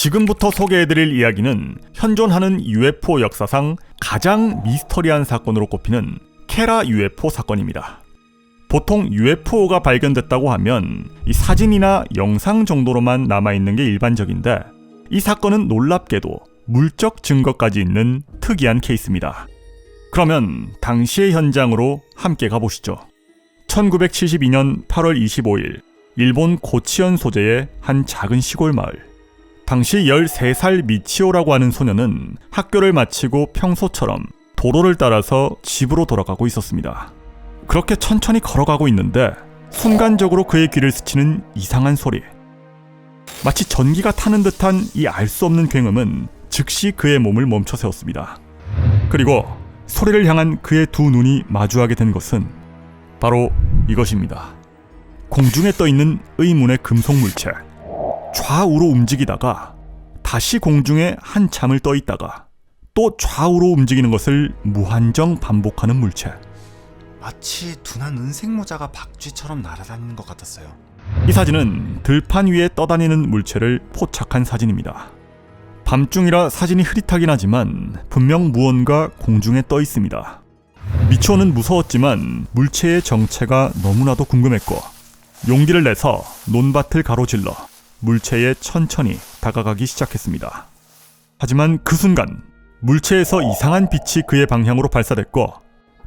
지금부터 소개해드릴 이야기는 현존하는 UFO 역사상 가장 미스터리한 사건으로 꼽히는 케라 UFO 사건입니다. 보통 UFO가 발견됐다고 하면 이 사진이나 영상 정도로만 남아있는 게 일반적인데 이 사건은 놀랍게도 물적 증거까지 있는 특이한 케이스입니다. 그러면 당시의 현장으로 함께 가보시죠. 1972년 8월 25일 일본 고치현 소재의 한 작은 시골 마을. 당시 13살 미치오라고 하는 소녀는 학교를 마치고 평소처럼 도로를 따라서 집으로 돌아가고 있었습니다. 그렇게 천천히 걸어가고 있는데 순간적으로 그의 귀를 스치는 이상한 소리. 마치 전기가 타는 듯한 이 알 수 없는 굉음은 즉시 그의 몸을 멈춰 세웠습니다. 그리고 소리를 향한 그의 두 눈이 마주하게 된 것은 바로 이것입니다. 공중에 떠 있는 의문의 금속 물체. 좌우로 움직이다가 다시 공중에 한참을 떠 있다가 또 좌우로 움직이는 것을 무한정 반복하는 물체. 마치 둔한 은색 모자가 박쥐처럼 날아다니는 것 같았어요. 이 사진은 들판 위에 떠다니는 물체를 포착한 사진입니다. 밤중이라 사진이 흐릿하긴 하지만 분명 무언가 공중에 떠 있습니다. 미초는 무서웠지만 물체의 정체가 너무나도 궁금했고 용기를 내서 논밭을 가로질러 물체에 천천히 다가가기 시작했습니다. 하지만 그 순간 물체에서 이상한 빛이 그의 방향으로 발사됐고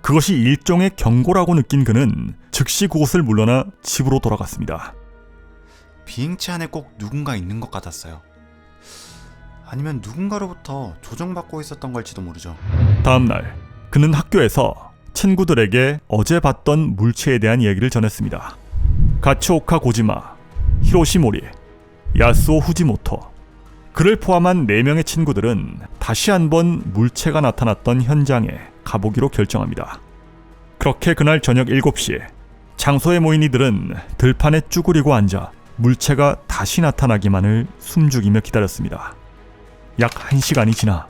그것이 일종의 경고라고 느낀 그는 즉시 그곳을 물러나 집으로 돌아갔습니다. 비행체 안에 꼭 누군가 있는 것 같았어요. 아니면 누군가로부터 조종받고 있었던 걸지도 모르죠. 다음 날 그는 학교에서 친구들에게 어제 봤던 물체에 대한 이야기를 전했습니다. 가츠오카 고지마, 히로시 모리, 야스오 후지모토. 그를 포함한 4명의 친구들은 다시 한번 물체가 나타났던 현장에 가보기로 결정합니다. 그렇게 그날 저녁 7시 장소에 모인 이들은 들판에 쭈그리고 앉아 물체가 다시 나타나기만을 숨죽이며 기다렸습니다. 약 1시간이 지나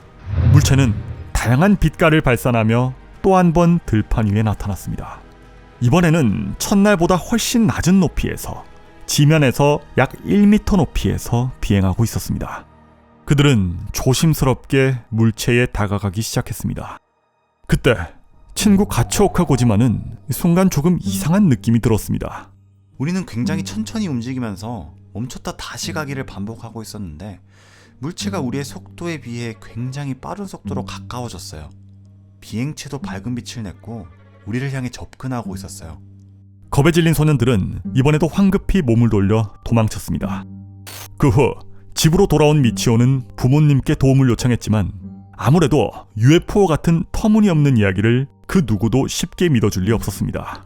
물체는 다양한 빛깔을 발산하며 또 한 번 들판 위에 나타났습니다. 이번에는 첫날보다 훨씬 낮은 높이에서 지면에서 약 1m 높이에서 비행하고 있었습니다. 그들은 조심스럽게 물체에 다가가기 시작했습니다. 그때 친구 가츠오카 고지마는 순간 조금 이상한 느낌이 들었습니다. 우리는 굉장히 천천히 움직이면서 멈췄다 다시 가기를 반복하고 있었는데 물체가 우리의 속도에 비해 굉장히 빠른 속도로 가까워졌어요. 비행체도 밝은 빛을 냈고 우리를 향해 접근하고 있었어요. 겁에 질린 소년들은 이번에도 황급히 몸을 돌려 도망쳤습니다. 그 후 집으로 돌아온 미치오는 부모님께 도움을 요청했지만 아무래도 UFO 같은 터무니없는 이야기를 그 누구도 쉽게 믿어줄 리 없었습니다.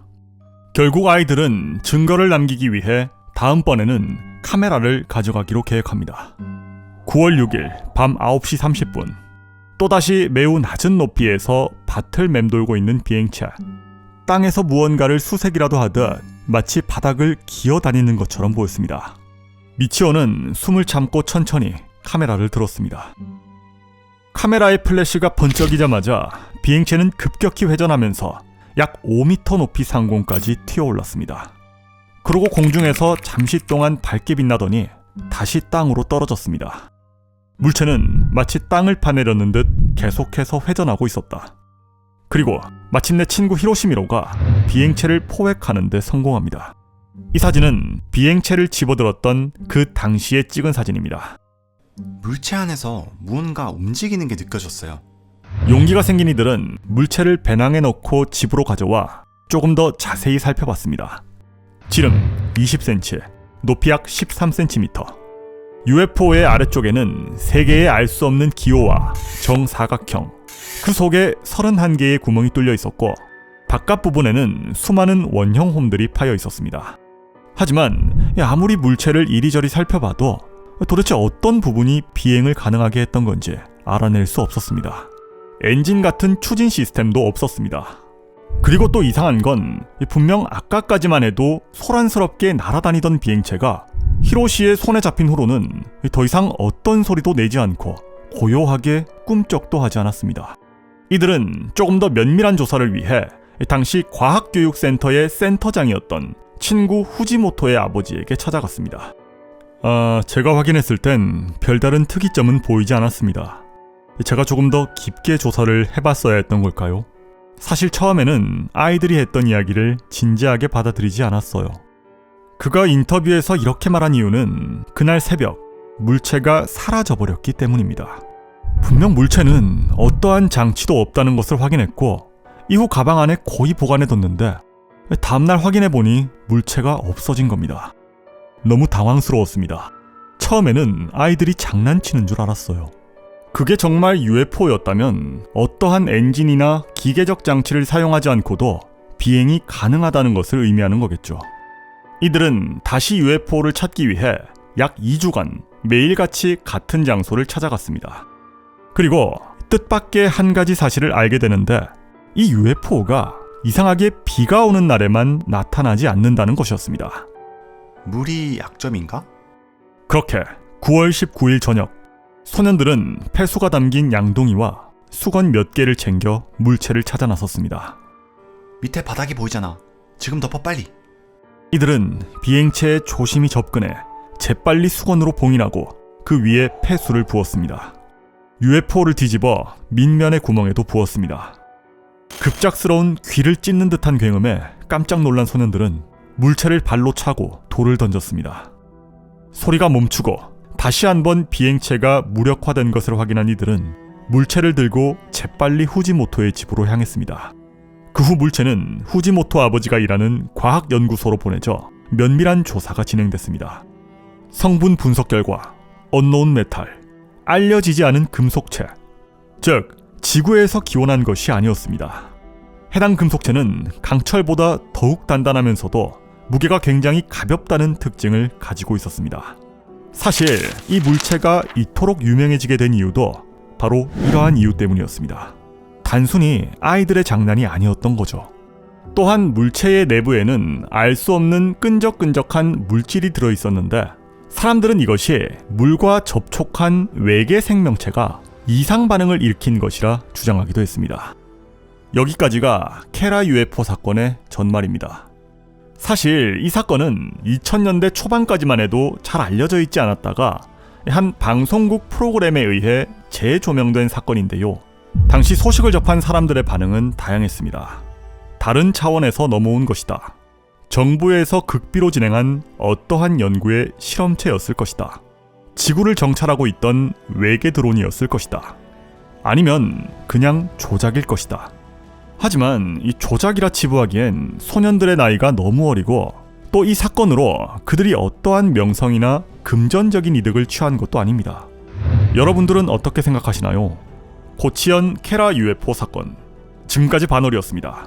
결국 아이들은 증거를 남기기 위해 다음번에는 카메라를 가져가기로 계획합니다. 9월 6일 밤 9시 30분 또다시 매우 낮은 높이에서 밭을 맴돌고 있는 비행체 땅에서 무언가를 수색이라도 하듯 마치 바닥을 기어다니는 것처럼 보였습니다. 미치오는 숨을 참고 천천히 카메라를 들었습니다. 카메라의 플래시가 번쩍이자마자 비행체는 급격히 회전하면서 약 5m 높이 상공까지 튀어올랐습니다. 그리고 공중에서 잠시 동안 밝게 빛나더니 다시 땅으로 떨어졌습니다. 물체는 마치 땅을 파내려는 듯 계속해서 회전하고 있었다. 그리고 마침내 친구 히로시미로가 비행체를 포획하는 데 성공합니다. 이 사진은 비행체를 집어들었던 그 당시에 찍은 사진입니다. 물체 안에서 무언가 움직이는 게 느껴졌어요. 용기가 생긴 이들은 물체를 배낭에 넣고 집으로 가져와 조금 더 자세히 살펴봤습니다. 지름 20cm, 높이 약 13cm. UFO의 아래쪽에는 세 개의 알 수 없는 기호와 정사각형, 그 속에 31개의 구멍이 뚫려 있었고 바깥 부분에는 수많은 원형 홈들이 파여 있었습니다. 하지만 아무리 물체를 이리저리 살펴봐도 도대체 어떤 부분이 비행을 가능하게 했던 건지 알아낼 수 없었습니다. 엔진 같은 추진 시스템도 없었습니다. 그리고 또 이상한 건 분명 아까까지만 해도 소란스럽게 날아다니던 비행체가 히로시의 손에 잡힌 후로는 더 이상 어떤 소리도 내지 않고 고요하게 꿈쩍도 하지 않았습니다. 이들은 조금 더 면밀한 조사를 위해 당시 과학교육센터의 센터장이었던 친구 후지모토의 아버지에게 찾아갔습니다. 아, 제가 확인했을 땐 별다른 특이점은 보이지 않았습니다. 제가 조금 더 깊게 조사를 해봤어야 했던 걸까요? 사실 처음에는 아이들이 했던 이야기를 진지하게 받아들이지 않았어요. 그가 인터뷰에서 이렇게 말한 이유는 그날 새벽 물체가 사라져버렸기 때문입니다. 분명 물체는 어떠한 장치도 없다는 것을 확인했고 이후 가방 안에 고이 보관해뒀는데 다음날 확인해보니 물체가 없어진 겁니다. 너무 당황스러웠습니다. 처음에는 아이들이 장난치는 줄 알았어요. 그게 정말 UFO였다면 어떠한 엔진이나 기계적 장치를 사용하지 않고도 비행이 가능하다는 것을 의미하는 거겠죠. 이들은 다시 UFO를 찾기 위해 약 2주간 매일같이 같은 장소를 찾아갔습니다. 그리고 뜻밖의 한 가지 사실을 알게 되는데 이 UFO가 이상하게 비가 오는 날에만 나타나지 않는다는 것이었습니다. 물이 약점인가? 그렇게 9월 19일 저녁 소년들은 폐수가 담긴 양동이와 수건 몇 개를 챙겨 물체를 찾아 나섰습니다. 밑에 바닥이 보이잖아. 지금 덮어 빨리. 이들은 비행체에 조심히 접근해 재빨리 수건으로 봉인하고 그 위에 폐수를 부었습니다. UFO를 뒤집어 밑면의 구멍에도 부었습니다. 급작스러운 귀를 찢는 듯한 굉음에 깜짝 놀란 소년들은 물체를 발로 차고 돌을 던졌습니다. 소리가 멈추고 다시 한번 비행체가 무력화된 것을 확인한 이들은 물체를 들고 재빨리 후지모토의 집으로 향했습니다. 그 후 물체는 후지모토 아버지가 일하는 과학연구소로 보내져 면밀한 조사가 진행됐습니다. 성분 분석 결과 언노운 메탈, 알려지지 않은 금속체, 즉 지구에서 기원한 것이 아니었습니다. 해당 금속체는 강철보다 더욱 단단하면서도 무게가 굉장히 가볍다는 특징을 가지고 있었습니다. 사실 이 물체가 이토록 유명해지게 된 이유도 바로 이러한 이유 때문이었습니다. 단순히 아이들의 장난이 아니었던 거죠. 또한 물체의 내부에는 알 수 없는 끈적끈적한 물질이 들어 있었는데 사람들은 이것이 물과 접촉한 외계 생명체가 이상 반응을 일으킨 것이라 주장하기도 했습니다. 여기까지가 케라 UFO 사건의 전말입니다. 사실 이 사건은 2000년대 초반까지만 해도 잘 알려져 있지 않았다가 한 방송국 프로그램에 의해 재조명된 사건인데요. 당시 소식을 접한 사람들의 반응은 다양했습니다. 다른 차원에서 넘어온 것이다. 정부에서 극비로 진행한 어떠한 연구의 실험체였을 것이다. 지구를 정찰하고 있던 외계 드론이었을 것이다. 아니면 그냥 조작일 것이다. 하지만 이 조작이라 치부하기엔 소년들의 나이가 너무 어리고 또 이 사건으로 그들이 어떠한 명성이나 금전적인 이득을 취한 것도 아닙니다. 여러분들은 어떻게 생각하시나요? 고치현 케라 UFO 사건. 지금까지 반월이었습니다.